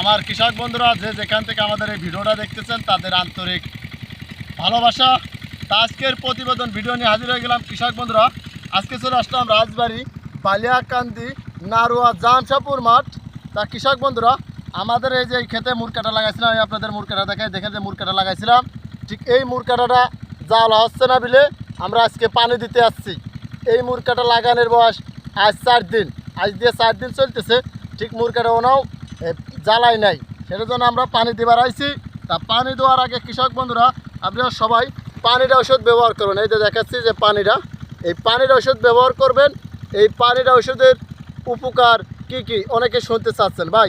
আমার কৃষক বন্ধুরা যে যেখান থেকে আমাদের এই ভিডিওটা দেখতেছেন, তাদের আন্তরিক ভালোবাসা। তা আজকের প্রতিবেদন ভিডিও নিয়ে হাজির হয়ে গেলাম। কৃষক বন্ধুরা, আজকে চলে আসলাম রাজবাড়ি, বালিয়াকান্দি, নারুয়া জামশাপুর মাঠ। তা কৃষক বন্ধুরা, আমাদের এই যে ক্ষেতে মুরকাটা লাগাইছিলাম, আমি আপনাদের মুরকাটা দেখাই, দেখেন যে মুরকাটা লাগাইছিলাম। ঠিক এই মুরকাটাটা জাল হচ্ছে না বিলে আমরা আজকে পানি দিতে আসছি। এই মুরকাটা লাগানোর বয়স আজ চার দিন। আজ দিয়ে চার দিন চলতেছে। ঠিক মুরকাটা ওনাও জ্বালাই নাই। সেটার জন্য আমরা পানি দেবার আইছি। তা পানি দেওয়ার আগে কৃষক বন্ধুরা, আপনারা সবাই পানির ওষুধ ব্যবহার করবেন এই যে দেখাচ্ছি যে পানিটা, এই পানির ওষুধ ব্যবহার করবেন। এই পানির ওষুধের উপকার কি কি? অনেকে শুনতে চাচ্ছেন, ভাই,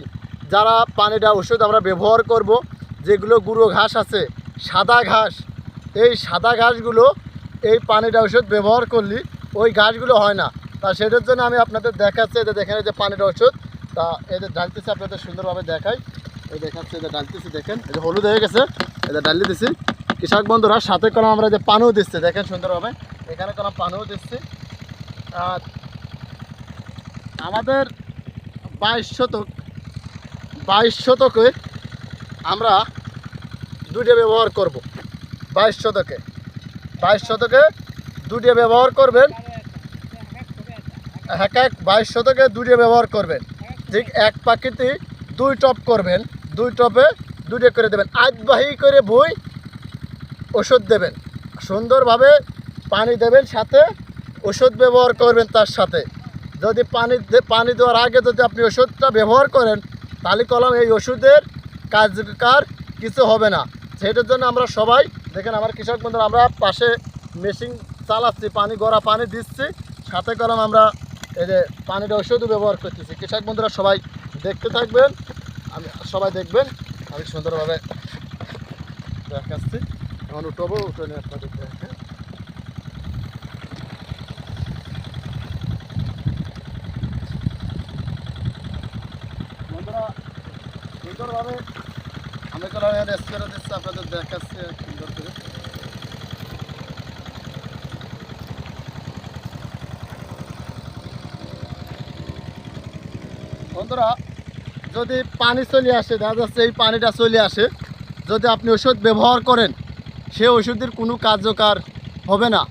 যারা পানিটা ওষুধ আমরা ব্যবহার করব, যেগুলো গুঁড়ো ঘাস আছে, সাদা ঘাস, এই সাদা ঘাসগুলো, এই পানিটা ওষুধ ব্যবহার করলে ওই ঘাসগুলো হয় না। তা সেটার জন্য আমি আপনাদের দেখাচ্ছি যে দেখেন যে পানিটা ওষুধ তা এদের ডালতেছি আপনাদের সুন্দরভাবে দেখাই। এই দেখাচ্ছে যে ডালতেছি দেখেন, এই যে হলুদ হয়ে গেছে এদের ডালি দিছি কৃষক বন্ধুরা, সাথে করে আমরা যে পানও দিচ্ছি, দেখেন সুন্দরভাবে, এখানে কোনো পানও দিচ্ছি। আর আমাদের বাইশ শতক, বাইশ শতকে আমরা দুইটা ব্যবহার করব। বাইশ শতকে বাইশ শতকে দুইটা ব্যবহার করবেন। এক এক, বাইশ শতকে দুইটা ব্যবহার করবেন। ঠিক এক পাখিতে দুই টপ করবেন, দুই টপে দুইটা করে দেবেন। আজবাহি করে বই ওষুধ দেবেন। সুন্দরভাবে পানি দেবেন সাথে, ওষুধ ব্যবহার করবেন তার সাথে। যদি পানি পানি দেওয়ার আগে যদি আপনি ওষুধটা ব্যবহার করেন, তাহলে কলম এই ওষুধের কাজকার কিছু হবে না। সেটার জন্য আমরা সবাই, দেখেন আমার কৃষক বন্ধুরা, আমরা পাশে মেশিন চালাচ্ছি, পানি, গড়া পানি দিচ্ছি। সাথে কলম আমরা এই যে পানিটা ওষুধও ব্যবহার করতেছি। কৃষক বন্ধুরা সবাই দেখতে থাকবেন, আমি সবাই দেখবেন। আমি সুন্দরভাবে দেখাচ্ছি। এখন উঠবো, উঠে নিয়ে আপনাদের দেখে বন্ধুরা, সুন্দরভাবে আমি কোনো স্প্রে দিচ্ছি, আপনাদের দেখাচ্ছি সুন্দর করে। বন্ধুরা, যদি পানি চলে আসে, দেখা যাচ্ছে এই পানিটা চলে আসে, যদি আপনি ওষুধ ব্যবহার করেন, সে ওষুধের কোনো কার্যকর হবে না।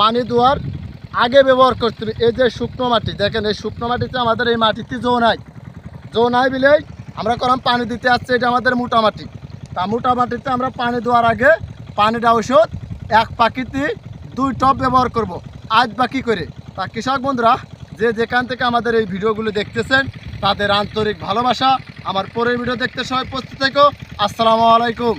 পানি দেওয়ার আগে ব্যবহার করতে এই যে শুকনো মাটি, দেখেন এই শুকনো মাটিতে আমাদের এই মাটিতে জো নাই। জো নাই বিলেই আমরা কলম পানি দিতে আসছি, এটা আমাদের মোটা মাটি। তা মোটা মাটিতে আমরা পানি দেওয়ার আগে পানিটা ওষুধ এক পাখিতে দুই টপ ব্যবহার করব। আজ বাকি করে। তা কৃষক বন্ধুরা, যে যেখান থেকে আমাদের এই ভিডিওগুলো দেখতেছেন তাদের আন্তরিক ভালোবাসা আমার পরের ভিডিও দেখতে সবাই প্রস্তুত থেকো। আসসালামু আলাইকুম।